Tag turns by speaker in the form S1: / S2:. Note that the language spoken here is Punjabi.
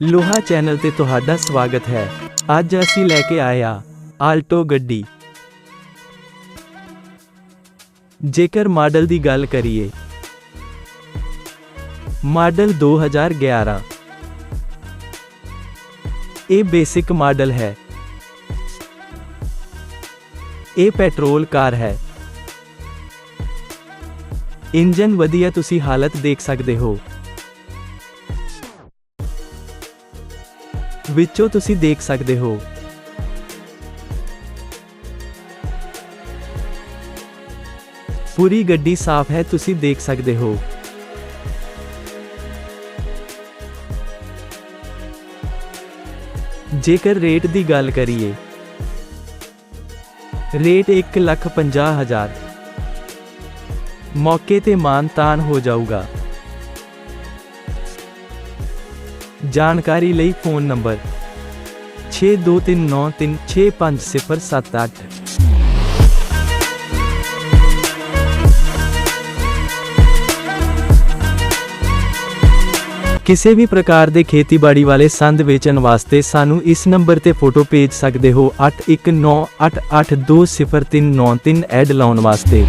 S1: ਲੋਹਾ ਚੈਨਲ ਤੇ ਤੁਹਾਡਾ ਸਵਾਗਤ ਹੈ। ਅੱਜ ਅਸੀਂ ਲੈ ਕੇ ਆਏ ਆ ਆਲਟੋ ਗੱਡੀ। ਜੇਕਰ ਮਾਡਲ ਦੀ ਗੱਲ ਕਰੀਏ, ਮਾਡਲ 2011 ਇਹ ਬੇਸਿਕ ਮਾਡਲ ਹੈ। ਇਹ ਪੈਟਰੋਲ ਕਾਰ ਹੈ। ਇੰਜਨ ਵਧੀਆ ਤੁਸੀਂ ਹਾਲਤ ਦੇਖ ਸਕਦੇ ਹੋ। ਵਿੱਚੋਂ ਤੁਸੀਂ ਦੇਖ ਸਕਦੇ ਹੋ। ਪੂਰੀ ਗੱਡੀ ਸਾਫ਼ ਹੈ, ਤੁਸੀਂ ਦੇਖ ਸਕਦੇ ਹੋ। ਜੇਕਰ ਰੇਟ ਦੀ ਗੱਲ ਕਰੀਏ, ਰੇਟ 1 ਲੱਖ 50 ਹਜ਼ਾਰ। ਮੌਕੇ ਤੇ ਮਾਨ-ਤਾਨ ਹੋ ਜਾਊਗਾ। ਜਾਣਕਾਰੀ ਲਈ ਫੋਨ ਨੰਬਰ 6239365078 ਕਿਸੇ ਵੀ ਪ੍ਰਕਾਰ ਦੇ ਖੇਤੀਬਾੜੀ ਵਾਲੇ ਸੰਦ ਵੇਚਣ ਵਾਸਤੇ ਸਾਨੂੰ ਇਸ ਨੰਬਰ ਤੇ ਫੋਟੋ ਭੇਜ ਸਕਦੇ ਹੋ 8198820393 ਐਡ ਲਾਉਣ ਵਾਸਤੇ।